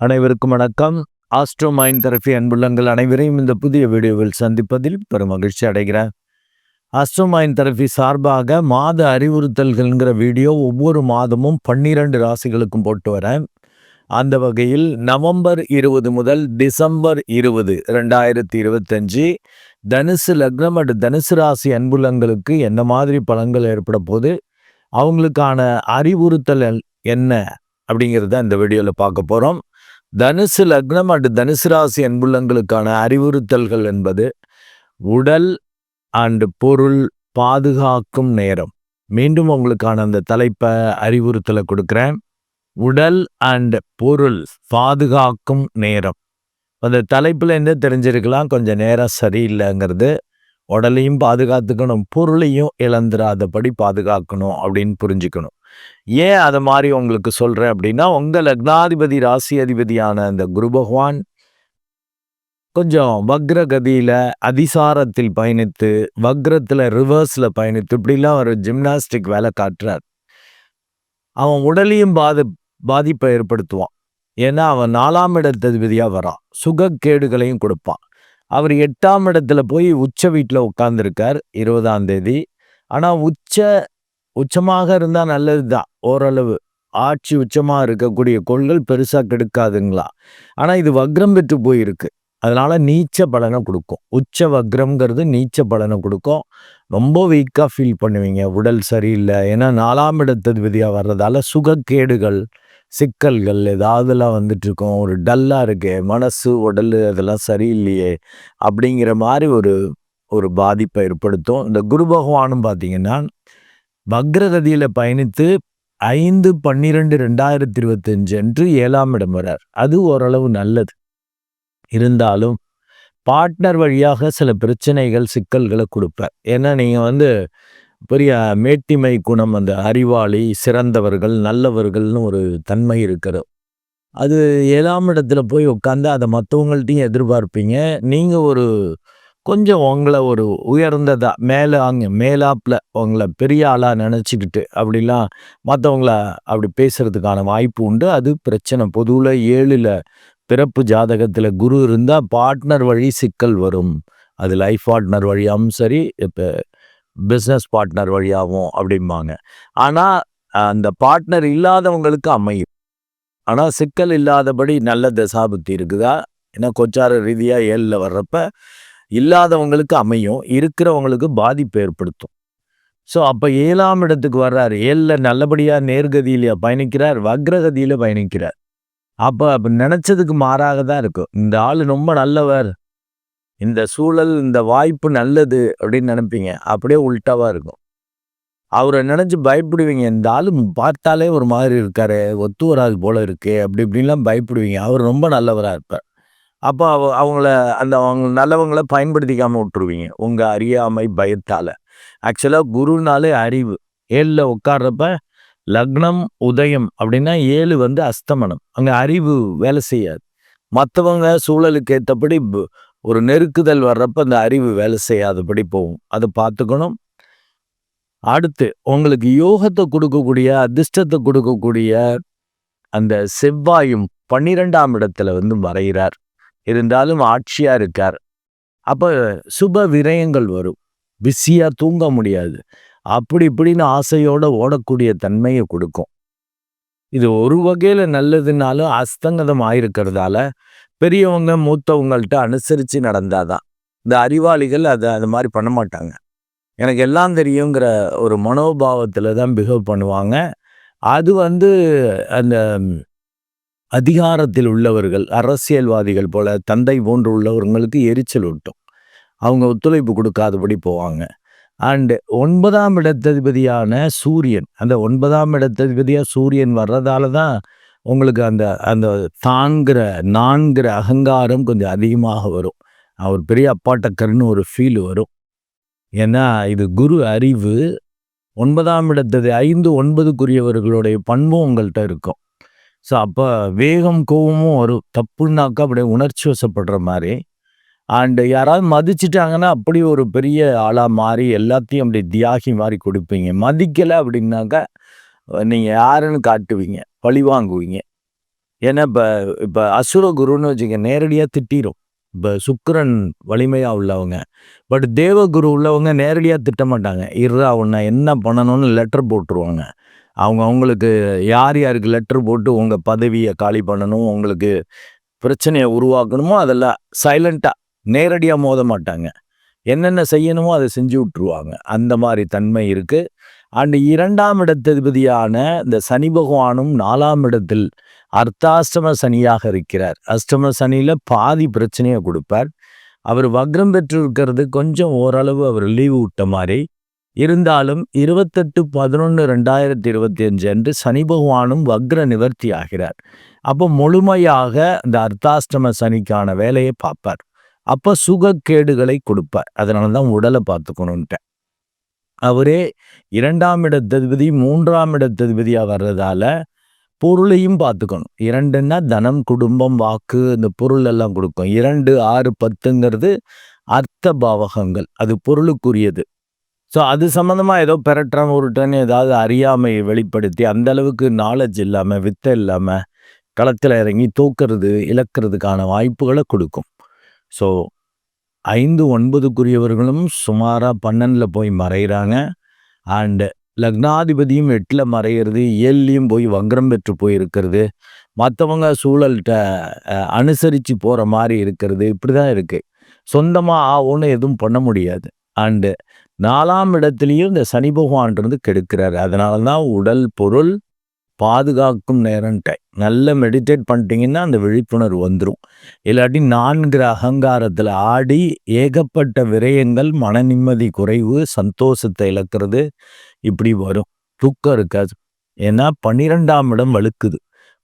அனைவருக்கும் வணக்கம். Astro mind therapy அன்புள்ளங்கள் அனைவரையும் இந்த புதிய வீடியோவில் சந்திப்பதில் பெரும் மகிழ்ச்சி அடைகிறேன். ஆஸ்ட்ரோ மைண்ட் தெரபி சார்பாக மாத அறிவுறுத்தல்கள்ங்கிற வீடியோ ஒவ்வொரு மாதமும் பன்னிரண்டு ராசிகளுக்கும் போட்டு வரேன். அந்த வகையில் நவம்பர் இருபது முதல் டிசம்பர் இருபது ரெண்டாயிரத்தி இருபத்தஞ்சு தனுசு லக்னம் அடு தனுசு ராசி அன்புலங்களுக்கு என்ன மாதிரி பலன்கள் ஏற்பட போது அவங்களுக்கான அறிவுறுத்தல் என்ன அப்படிங்கிறத இந்த வீடியோவில் பார்க்க போகிறோம் தனுசு லக்னம் அண்டு தனுசு ராசி அன்புள்ளங்களுக்கான அறிவுறுத்தல்கள் என்பது உடல் அண்டு பொருள் பாதுகாக்கும் நேரம். மீண்டும் உங்களுக்கான அந்த தலைப்பை அறிவுறுத்தலை கொடுக்குறேன். உடல் அண்ட் பொருள் பாதுகாக்கும் நேரம். அந்த தலைப்பில் என்ன தெரிஞ்சிருக்கலாம்? கொஞ்சம் நேரம் சரியில்லைங்கிறது. உடலையும் பாதுகாத்துக்கணும் பொருளையும் இழந்துடாதபடி பாதுகாக்கணும் அப்படின்னு புரிஞ்சுக்கணும். ஏன் அதை மாதிரி உங்களுக்கு சொல்கிறேன் அப்படின்னா உங்கள் லக்னாதிபதி ராசி அதிபதியான அந்த குரு பகவான் கொஞ்சம் வக்ரகதியில் அதிசாரத்தில் பயணித்து வக்ரத்தில் ரிவர்ஸில் பயணித்து இப்படிலாம் ஒரு ஜிம்னாஸ்டிக் வேலை காட்டுறார். அவன் உடலையும் பாதி பாதிப்பை ஏற்படுத்துவான். ஏன்னா அவன் நாலாம் இடத்ததிபதியாக வரான். சுகக்கேடுகளையும் கொடுப்பான். அவர் எட்டாம் இடத்துல போய் உச்ச வீட்டில் உட்காந்துருக்கார் இருபதாம் தேதி. ஆனால் உச்ச உச்சமாக இருந்தால் நல்லது தான் ஓரளவு ஆட்சி உச்சமாக இருக்கக்கூடிய கோள்கள் பெருசாக கெடுக்காதுங்களா? ஆனால் இது வக்ரம் பெற்று போயிருக்கு. அதனால் நீச்ச பலனை கொடுக்கும். உச்ச வக்ரம்ங்கிறது நீச்ச பலனை கொடுக்கும். ரொம்ப வீக்காக ஃபீல் பண்ணுவீங்க. உடல் சரியில்லை. ஏன்னா நாலாம் இடத்ததிபதியாக வர்றதால சுகக்கேடுகள் சிக்கல்கள் ஏதாவதுலாம் வந்துட்டுருக்கோம். ஒரு டல்லாக இருக்கு மனசு உடல் அதெல்லாம் சரியில்லையே அப்படிங்கிற மாதிரி ஒரு ஒரு பாதிப்பை ஏற்படுத்தும். இந்த குரு பகவானும் பார்த்தீங்கன்னா வக்ரகதியில் பயணித்து ஐந்து பன்னிரெண்டு ரெண்டாயிரத்தி இருபத்தஞ்சு அன்று ஏழாம் இடம் வரார். அது ஓரளவு நல்லது. இருந்தாலும் பார்ட்னர் வழியாக சில பிரச்சனைகள் சிக்கல்களை கொடுப்பார். ஏன்னா நீங்கள் வந்து பெரிய மேட்டிமை குணம் அந்த அறிவாளி சிறந்தவர்கள் நல்லவர்கள்னு ஒரு தன்மை இருக்கிறது. அது ஏழாம் இடத்துல போய் உட்காந்து அதை மற்றவங்கள்ட்டையும் எதிர்பார்ப்பீங்க. நீங்கள் ஒரு கொஞ்சம் உங்களை ஒரு உயர்ந்ததாக மேலே அங்கே மேலாப்பில் உங்களை பெரிய ஆளாக நினச்சிக்கிட்டு அப்படிலாம் மற்றவங்கள அப்படி பேசுகிறதுக்கான வாய்ப்பு உண்டு. அது பிரச்சனை. பொதுவில் ஏழில் பிறப்பு ஜாதகத்தில் குரு இருந்தால் பார்ட்னர் வழி சிக்கல் வரும். அது லைஃப் பார்ட்னர் வழியாகவும் சரி இப்போ பிஸ்னஸ் பார்ட்னர் வழியாகவும் அப்படிம்பாங்க. ஆனால் அந்த பார்ட்னர் இல்லாதவங்களுக்கு அமையும். ஆனால் சிக்கல் இல்லாதபடி நல்ல தசாபுத்தி இருக்குதா? ஏன்னா கொச்சார ரீதியாக ஏழில் வர்றப்ப இல்லாதவங்களுக்கு அமையும் இருக்கிறவங்களுக்கு பாதிப்பு ஏற்படுத்தும். ஸோ அப்போ ஏழாம் இடத்துக்கு வர்றார். ஏழில் நல்லபடியாக நேர்கதியில் பயணிக்கிறார் வக்ரகதியில் பயணிக்கிறார். அப்போ அப்போ நினச்சதுக்கு மாறாக தான் இருக்கும் இந்த ஆள் ரொம்ப நல்லவர். இந்த சூழல் இந்த வாய்ப்பு நல்லது அப்படின்னு நினைப்பீங்க. அப்படியே உள்டாவாக இருக்கும். அவரை நினச்சி பயப்படுவீங்க. இந்த ஆள் பார்த்தாலே ஒரு மாதிரி இருக்காரு ஒத்து வராது போல இருக்கு அப்படி இப்படின்லாம் பயப்படுவீங்க. அவர் ரொம்ப நல்லவராக இருப்பார். அப்போ அவ அவங்கள அந்த அவங்க நல்லவங்கள பயன்படுத்திக்காமல் விட்டுருவீங்க. உங்கள் அறியாமை பயத்தால். ஆக்சுவலாக குருனாலே அறிவு. ஏழில் உட்கார்றப்ப லக்னம் உதயம் அப்படின்னா ஏழு வந்து அஸ்தமனம். அங்கே அறிவு வேலை செய்யாது. மற்றவங்க சூழலுக்கு ஏற்றபடி ஒரு நெருக்குதல் வர்றப்ப அந்த அறிவு வேலை செய்யாதபடி போகும். அதை பார்த்துக்கணும். அடுத்து உங்களுக்கு யோகத்தை கொடுக்கக்கூடிய அதிர்ஷ்டத்தை கொடுக்கக்கூடிய அந்த செவ்வாயும் பன்னிரெண்டாம் இடத்துல வந்து மறைகிறார். இருந்தாலும் ஆட்சியாக இருக்கார். அப்போ சுப விரயங்கள் வரும். பிஸியாக தூங்க முடியாது. அப்படி இப்படின்னு ஆசையோடு ஓடக்கூடிய தன்மையை கொடுக்கும். இது ஒரு வகையில் நல்லதுனாலும் அஸ்தங்கதம் ஆயிருக்கிறதால பெரியவங்க மூத்தவங்கள்ட்ட அனுசரித்து நடந்தாதான். இந்த அறிவாளிகள் அதை அது மாதிரி பண்ண மாட்டாங்க. எனக்கு எல்லாம் தெரியுங்கிற ஒரு மனோபாவத்தில் தான் பிஹேவ் பண்ணுவாங்க. அது வந்து அந்த அதிகாரத்தில் உள்ளவர்கள் அரசியல்வாதிகள் போல தந்தை போன்று உள்ளவர்களுக்கு எரிச்சல் ஊட்டும். அவங்க ஒத்துழைப்பு கொடுக்காதபடி போவாங்க. அண்டு ஒன்பதாம் இடத்ததிபதியான சூரியன் அந்த ஒன்பதாம் இடத்ததிபதியாக சூரியன் வர்றதால தான் உங்களுக்கு அந்த அந்த தான்கிற நான்கிற அகங்காரம் கொஞ்சம் அதிகமாக வரும். அவர் பெரிய அப்பாட்டக்கர்னு ஒரு ஃபீல் வரும். ஏன்னா இது குரு அறிவு. ஒன்பதாம் இடத்தது ஐந்து ஒன்பதுக்குரியவர்களுடைய பண்பும் உங்கள்கிட்ட இருக்கும். ஸோ அப்போ வேகம் கோவமும் வரும். தப்புன்னாக்கா அப்படியே உணர்ச்சி வசப்படுற மாதிரி. அண்டு யாராவது மதிச்சிட்டாங்கன்னா அப்படி ஒரு பெரிய ஆளாக மாறி எல்லாத்தையும் அப்படி தியாகி மாதிரி கொடுப்பீங்க. மதிக்கலை அப்படின்னாக்கா நீங்கள் யாருன்னு காட்டுவீங்க. பழி வாங்குவீங்க. ஏன்னா இப்போ இப்போ அசுர குருன்னு வச்சுக்க நேரடியாக திட்டிடும் இப்போ சுக்கரன் வலிமையாக உள்ளவங்க. பட் தேவகுரு உள்ளவங்க நேரடியாக திட்ட மாட்டாங்க இருறா உன்னை என்ன பண்ணணும்னு லெட்டர் போட்டுருவாங்க. அவங்க அவங்களுக்கு யார் யாருக்கு லெட்டர் போட்டு உங்கள் பதவியை காலி பண்ணணும் உங்களுக்கு பிரச்சனையை உருவாக்கணுமோ அதெல்லாம் சைலண்ட்டாக நேரடியாக மோத மாட்டாங்க. என்னென்ன செய்யணுமோ அதை செஞ்சு விட்ருவாங்க அந்த மாதிரி தன்மை இருக்குது அண்டு இரண்டாம் இடத்ததிபதியான இந்த சனி பகவானும் நாலாம் இடத்தில் அர்த்தாஷ்டம சனியாக இருக்கிறார். அஷ்டம சனியில் பாதி பிரச்சனையை கொடுப்பார். அவர் வக்ரம் பெற்று இருக்கிறது கொஞ்சம் ஓரளவு அவர் லீவு விட்ட மாதிரி. இருந்தாலும் இருபத்தெட்டு பதினொன்று ரெண்டாயிரத்தி இருபத்தி அஞ்சு அன்று சனி பகவானும் வக்ர நிவர்த்தி ஆகிறார் அப்போ முழுமையாக இந்த அர்த்தாஷ்டம சனிக்கான வேலையை பார்ப்பார். அப்போ சுகக்கேடுகளை கொடுப்பார். அதனால தான் உடலை பார்த்துக்கணுன்ட்டேன் அவரே இரண்டாம் இடத்ததிபதி மூன்றாம் இடத்ததிபதியாக வர்றதால பொருளையும் பார்த்துக்கணும். இரண்டுன்னா தனம் குடும்பம் வாக்கு இந்த பொருள் எல்லாம் கொடுக்கும். இரண்டு ஆறு பத்துங்கிறது அர்த்த பாவகங்கள். அது பொருளுக்குரியது. ஸோ அது சம்மந்தமாக ஏதோ பெரட்டுறான் உருட்டன்னு ஏதாவது அறியாமை வெளிப்படுத்தி அந்தளவுக்கு நாலேஜ் இல்லாமல் வித்தை இல்லாமல் களத்தில் இறங்கி தூக்கிறது இழக்கிறதுக்கான வாய்ப்புகளை கொடுக்கும். ஸோ ஐந்து ஒன்பதுக்குரியவர்களும் சுமாராக பன்னெண்டில் போய் மறைகிறாங்க அண்டு லக்னாதிபதியும் எட்டில் மறையிறது ஏழ்லையும் போய் வங்கரம் பெற்று போய் இருக்கிறது மற்றவங்க சூழல்கிட்ட அனுசரித்து போகிற மாதிரி இருக்கிறது இப்படி தான் இருக்குது சொந்தமாக ஆகும்னு எதுவும் பண்ண முடியாது. அண்டு நாலாம் இடத்துலையும் இந்த சனி பகவான்றது கெடுக்கிறாரு. அதனால தான் உடல் பொருள் பாதுகாக்கும் நேரம்ட்ட. நல்ல மெடிடேட் பண்ணிட்டீங்கன்னா அந்த விழிப்புணர்வு வந்துடும் இல்லாட்டி நான்கிற அகங்காரத்தில் ஆடி ஏகப்பட்ட விரயங்கள் மன நிம்மதி குறைவு சந்தோஷத்தை இழக்கிறது இப்படி வரும். தூக்கம் இருக்காது. ஏன்னா பன்னிரெண்டாம் இடம் வலுக்குது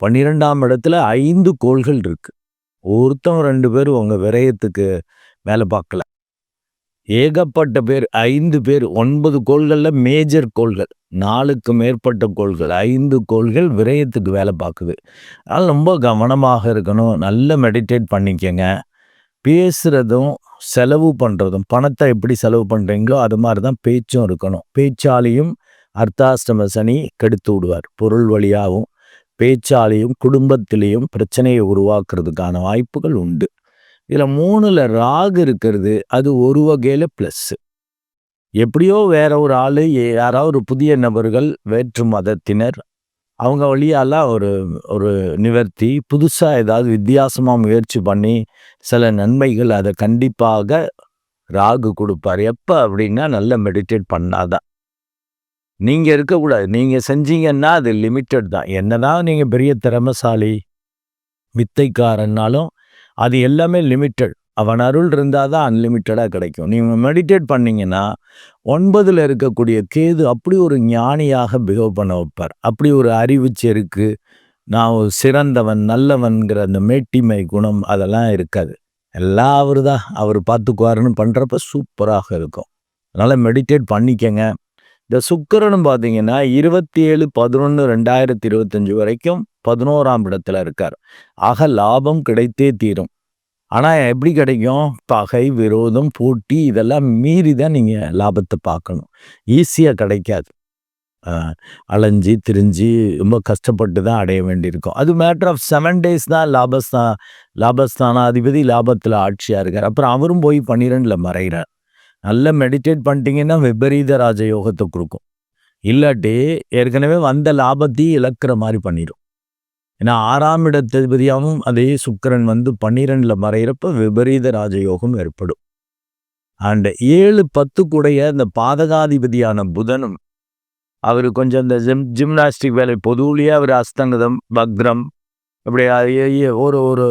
பன்னிரெண்டாம் இடத்துல ஐந்து கோள்கள் இருக்குது ஒருத்தவங்க ரெண்டு பேர் உங்கள் விரயத்துக்கு வேலை பார்க்கல. ஏகப்பட்ட பேர் ஐந்து பேர் ஒன்பது கோள்களில் மேஜர் கோள்கள் நாலுக்கு மேற்பட்ட கோள்கள் ஐந்து கோள்கள் விரயத்துக்கு வேலை பார்க்குது. அதனால் ரொம்ப கவனமாக இருக்கணும் நல்ல மெடிடேட் பண்ணிக்கங்க. பேசுகிறதும் செலவு பண்ணுறதும் பணத்தை எப்படி செலவு பண்ணுறீங்களோ அது மாதிரி தான் பேச்சும் இருக்கணும். பேச்சாலையும் அர்த்தாஷ்டம சனி கெடுத்து விடுவார். பொருள் வழியாகவும் பேச்சாலையும் குடும்பத்திலையும் பிரச்சனையை உருவாக்குறதுக்கான வாய்ப்புகள் உண்டு. இதில் மூணில் ராகு இருக்கிறது அது ஒரு வகையில் ப்ளஸ்ஸு எப்படியோ வேற ஒரு ஆள் யாராவது ஒரு புதிய நபர்கள் வேற்று மதத்தினர் அவங்க வழியாலாம் ஒரு ஒரு நிவர்த்தி புதுசாக ஏதாவது வித்தியாசமாக முயற்சி பண்ணி சில நன்மைகள் அதை கண்டிப்பாக ராகு கொடுப்பார். எப்போ அப்படின்னா நல்ல மெடிடேட் பண்ணாதான். நீங்கள் இருக்கக்கூடாது. நீங்கள் செஞ்சீங்கன்னா அது லிமிட்டட் தான். என்னதான் நீங்கள் பெரிய திறமசாலி வித்தைக்காரன்னாலும் அது எல்லாமே லிமிட்டட் அவன் அருள் இருந்தால் தான் அன்லிமிட்டடாக கிடைக்கும். நீங்கள் மெடிடேட் பண்ணிங்கன்னா ஒன்பதில் இருக்கக்கூடிய கேது அப்படி ஒரு ஞானியாக பிஹேவ் பண்ண வைப்பார். அப்படி ஒரு அறிவு செருக்கு. நான் ஒரு சிறந்தவன் நல்லவன்கிற அந்த மேட்டிமை குணம் அதெல்லாம் இருக்காது. எல்லாம் அவர் தான் அவர் பார்த்துக்குவாருன்னு பண்ணுறப்ப சூப்பராக இருக்கும். அதனால் மெடிடேட் பண்ணிக்கங்க. இந்த சுக்கரனும் பார்த்தீங்கன்னா இருபத்தி ஏழு பதினொன்று ரெண்டாயிரத்தி இருபத்தஞ்சி வரைக்கும் பதினோராம் இடத்துல இருக்கார். ஆக லாபம் கிடைத்தே தீரும். ஆனால் எப்படி கிடைக்கும்? பகை விரோதம் போட்டி இதெல்லாம் மீறி தான் நீங்கள் லாபத்தை பார்க்கணும். ஈஸியாக கிடைக்காது. அலைஞ்சி திரிஞ்சு ரொம்ப கஷ்டப்பட்டு தான் அடைய வேண்டியிருக்கும். அது மேட்ரு ஆஃப் செவன் டேஸ் தான் லாபஸ்தான் லாபஸ்தானாதிபதி லாபத்தில் ஆட்சியாக இருக்கார். அப்புறம் அவரும் போய் பன்னிரெண்டில் மறைகிறார். நல்லா மெடிடேட் பண்ணிட்டீங்கன்னா விபரீத ராஜயோகத்தை கொடுக்கும். இல்லாட்டி ஏற்கனவே வந்த லாபத்தையும் இழக்கிற மாதிரி பண்ணிடும் ஏன்னா ஆறாம் இடத்ததிபதியாகவும் அதே சுக்கரன் வந்து பன்னிரெண்டில் மறையிறப்ப விபரீத ராஜயோகம் ஏற்படும். அண்ட் ஏழு பத்துக்குடைய அந்த பாதகாதிபதியான புதனும் அவர் கொஞ்சம் இந்த ஜிம் ஜிம்னாஸ்டிக் வேலை பொதுவிலேயே அவர் அஸ்தங்கதம் பக்ரம் இப்படி ஒரு ஒரு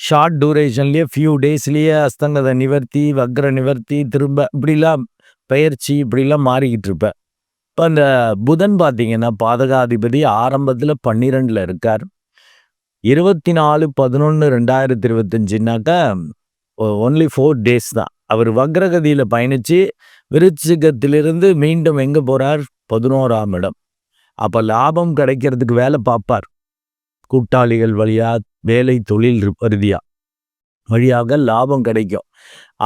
ஷார்ட் டூரேஷன்லேயே ஃபியூ டேஸ்லேயே அஸ்தங்கத நிவர்த்தி வக்ர நிவர்த்தி திரும்ப இப்படிலாம் பயிற்சி இப்படிலாம் மாறிக்கிட்டு இருப்பேன் இப்போ அந்த புதன் பார்த்தீங்கன்னா பாதகாதிபதி ஆரம்பத்தில் பன்னிரெண்டில் இருக்கார். இருபத்தி நாலு பதினொன்று ரெண்டாயிரத்தி இருபத்தஞ்சுனாக்கா ஒன்லி ஃபோர் டேஸ் தான். அவர் வக்ரகதியில் பயணித்து விருச்சிகத்திலிருந்து மீண்டும் எங்கே போகிறார் பதினோராம் இடம். அப்போ லாபம் கிடைக்கிறதுக்கு வேலை பார்ப்பார். கூட்டாளிகள் வழியாக வேலை தொழில் ரீதியாக வழியாக லாபம் கிடைக்கும்.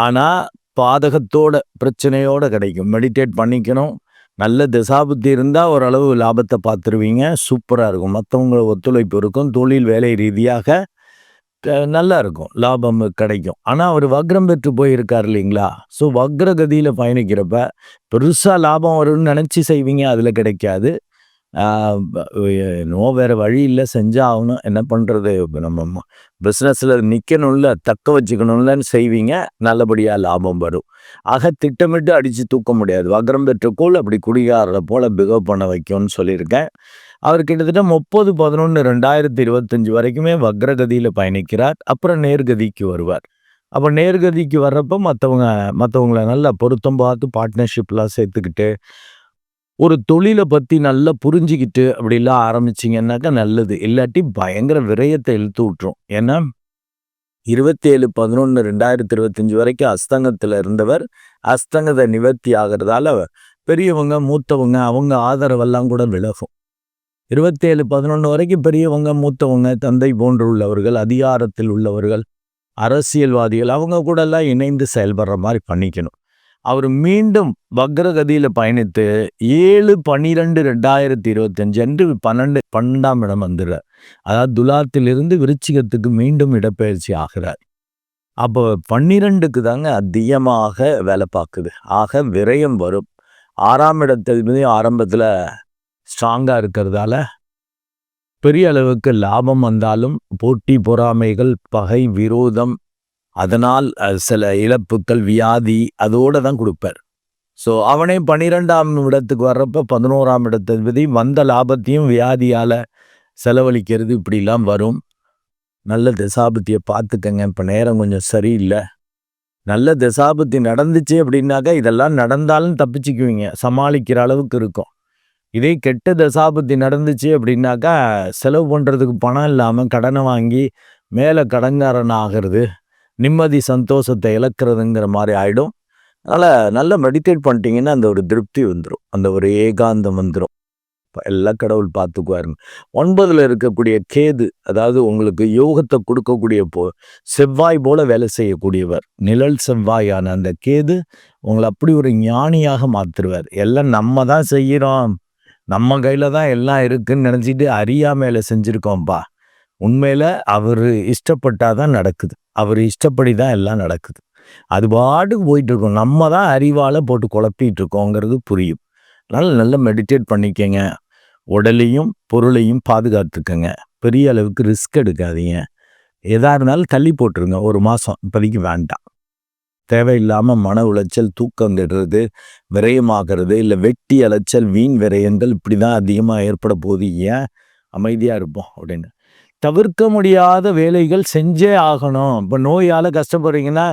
ஆனால் பாதகத்தோட பிரச்சனையோடு கிடைக்கும். மெடிடேட் பண்ணிக்கணும். நல்ல திசாபுத்தி இருந்தால் ஓரளவு லாபத்தை பார்த்துருவீங்க. சூப்பராக இருக்கும். மற்றவங்கள ஒத்துழைப்பு இருக்கும். தொழில் வேலை ரீதியாக நல்லா இருக்கும். லாபம் கிடைக்கும். ஆனால் அவர் வக்ரம் பெற்று போயிருக்கார் இல்லைங்களா? ஸோ வக்ரகதியில் பயணிக்கிறப்ப பெருசாக லாபம் வரும்னு நினச்சி செய்வீங்க. அதில் கிடைக்காது. நோ வேறு வழி இல்லை செஞ்சாகணும் என்ன பண்ணுறது நம்ம பிஸ்னஸில் நிற்கணும்ல தக்க வச்சுக்கணும்லன்னு செய்வீங்க நல்லபடியாக லாபம் வரும். ஆக திட்டமிட்டு அடித்து தூக்க முடியாது. வக்ரம் பெற்றக்கோள் அப்படி குடிகாரரை போல் பிகவ் பண்ண வைக்கும்னு சொல்லியிருக்கேன். அவர் கிட்டத்தட்ட முப்பது பதினொன்று ரெண்டாயிரத்தி இருபத்தஞ்சி வரைக்குமே வக்ரகதியில் பயணிக்கிறார். அப்புறம் நேர்கதிக்கு வருவார். அப்போ நேர்கதிக்கு வர்றப்போ மற்றவங்க மற்றவங்கள நல்லா பொருத்தம் பார்த்து பார்ட்னர்ஷிப்லாம் சேர்த்துக்கிட்டு ஒரு தொழிலை பற்றி நல்லா புரிஞ்சுக்கிட்டு அப்படிலாம் ஆரம்பிச்சிங்கன்னாக்கா நல்லது. இல்லாட்டி பயங்கர விரயத்தை இழுத்து விட்டுரும். ஏன்னா இருபத்தேழு பதினொன்று ரெண்டாயிரத்தி இருபத்தஞ்சி வரைக்கும் அஸ்தங்கத்தில் இருந்தவர் அஸ்தங்கத்தை நிவர்த்தி ஆகிறதால பெரியவங்க மூத்தவங்க அவங்க ஆதரவெல்லாம் கூட விலகும். இருபத்தேழு பதினொன்று வரைக்கும் பெரியவங்க மூத்தவங்க தந்தை போன்று உள்ளவர்கள் அதிகாரத்தில் உள்ளவர்கள் அரசியல்வாதிகள் அவங்க கூட எல்லாம் இணைந்து செயல்படுற மாதிரி பண்ணிக்கணும். அவர் மீண்டும் வக்ரகதியில் பயணித்து ஏழு பன்னிரெண்டு ரெண்டாயிரத்தி இருபத்தஞ்சு அன்று பன்னெண்டு பன்னெண்டாம் இடம் வந்துடுறார். அதாவது துலாத்திலிருந்து விருச்சிகத்துக்கு மீண்டும் இடப்பெயர்ச்சி ஆகிறார். அப்போ பன்னிரெண்டுக்கு தாங்க அதிகமாக வேலை பார்க்குது. ஆக விரயம் வரும். ஆறாம் இடத்திலிருந்து ஆரம்பத்தில் ஸ்ட்ராங்காக இருக்கிறதால பெரிய அளவுக்கு லாபம் வந்தாலும் போட்டி பொறாமைகள் பகை விரோதம் அதனால் சில இழப்புக்கள் வியாதி அதோடு தான் கொடுப்பார். ஸோ அவனே பன்னிரெண்டாம் இடத்துக்கு வர்றப்ப பதினோராம் இடத்தை வந்த லாபத்தையும் வியாதியால் செலவழிக்கிறது இப்படிலாம் வரும். நல்ல தசாபத்தியை பார்த்துக்கங்க இப்போ நேரம் கொஞ்சம் சரியில்லை. நல்ல தசாபத்தி நடந்துச்சு அப்படின்னாக்கா இதெல்லாம் நடந்தாலும் தப்பிச்சுக்குவீங்க சமாளிக்கிற அளவுக்கு இருக்கும். இதே கெட்ட தசாபத்தி நடந்துச்சு அப்படின்னாக்கா செலவு பண்ணுறதுக்கு பணம் இல்லாமல் கடனை வாங்கி மேலே கடங்காரன் ஆகிறது. நிம்மதி சந்தோஷத்தை இழக்கிறதுங்கிற மாதிரி ஆகிடும் அதனால் நல்லா மெடிடேட் பண்ணிட்டீங்கன்னா அந்த ஒரு திருப்தி வந்துடும் அந்த ஒரு ஏகாந்தம் வந்துடும் எல்லா கடவுள் பார்த்துக்குவாருங்க. ஒன்பதில் இருக்கக்கூடிய கேது அதாவது உங்களுக்கு யோகத்தை கொடுக்கக்கூடிய போ செவ்வாய் போல வேலை செய்யக்கூடியவர் நிழல் செவ்வாயான அந்த கேது உங்களை அப்படி ஒரு ஞானியாக மாற்றுருவார் எல்லாம் நம்ம தான் செய்கிறோம் நம்ம கையில் தான் எல்லாம் இருக்குன்னு நினச்சிட்டு அறியாமையில் செஞ்சுருக்கோம்ப்பா உண்மையில் அவர் இஷ்டப்பட்டாதான் நடக்குது. அவர் இஷ்டப்படி தான் எல்லாம் நடக்குது. அது பாட்டுக்கு போயிட்டு இருக்கோம் நம்ம தான் அறிவால் போட்டு குழப்பிட்டு இருக்கோங்கிறது புரியும். அதனால் நல்லா மெடிடேட் பண்ணிக்கங்க. உடலையும் பொருளையும் பாதுகாத்துக்கங்க. பெரிய அளவுக்கு ரிஸ்க் எடுக்காதீங்க. எதாக இருந்தாலும் தள்ளி போட்டுருங்க. ஒரு மாதம் இப்போதைக்கு வேண்டாம். தேவையில்லாமல் மன உளைச்சல் தூக்கம் கெடுறது விரயமாகிறது இல்லை வெட்டி அலைச்சல் வீண் விரயங்கள் இப்படி தான் அதிகமாக ஏற்பட போகுது. ஏன்? அமைதியாக இருப்போம் அப்படின்னு. தவிர்க்க முடியாத வேலைகள் செஞ்சே ஆகணும். இப்போ நோயால் கஷ்டப்படுறீங்கன்னா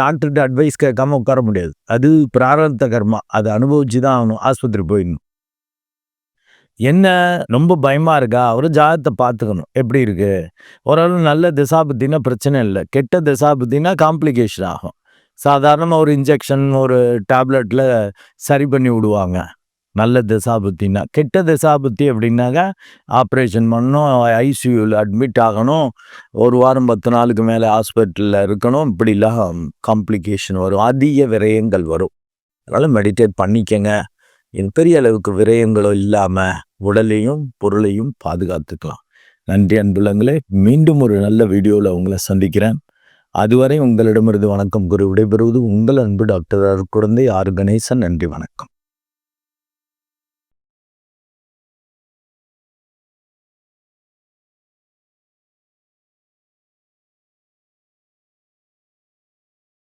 டாக்டர்கிட்ட அட்வைஸ் கேட்காம உட்கார முடியாது. அது பிராரத்த கர்மா. அதை அனுபவிச்சு தான் ஆகணும். ஆஸ்பத்திரி போயிடணும். என்ன? ரொம்ப பயமாக இருக்கா? ஒரு ஜாதத்தை பார்த்துக்கணும். எப்படி இருக்கு? ஓரளவு நல்ல திசாபத்தினா பிரச்சனை இல்லை. கெட்ட திசாபத்தினா காம்ப்ளிகேஷன் ஆகும். சாதாரணமாக ஒரு இன்ஜெக்ஷன் ஒரு டேப்லெட்டில் சரி பண்ணி விடுவாங்க. நல்ல திசாபுத்தின்னா கெட்ட திசாபுத்தி அப்படின்னாக்கா ஆப்ரேஷன் பண்ணணும் ஐசியூவில் அட்மிட் ஆகணும் ஒரு வாரம் பத்து நாளுக்கு மேலே ஹாஸ்பிட்டலில் இருக்கணும் இப்படிலாம் காம்ப்ளிகேஷன் வரும் அதிக விரயங்கள் வரும். அதனால் மெடிடேட் பண்ணிக்கங்க. பெரிய அளவுக்கு விரயங்களும் இல்லாமல் உடலையும் பொருளையும் பாதுகாத்துக்கலாம். நன்றி அன்புலங்களே மீண்டும் ஒரு நல்ல வீடியோவில் உங்களை சந்திக்கிறேன். அதுவரை உங்களிடமிருந்து வணக்கம் கூறி விடைபெறுவது உங்கள் அன்பு டாக்டர் குழந்தை ஆர்கனைசன் நன்றி வணக்கம்.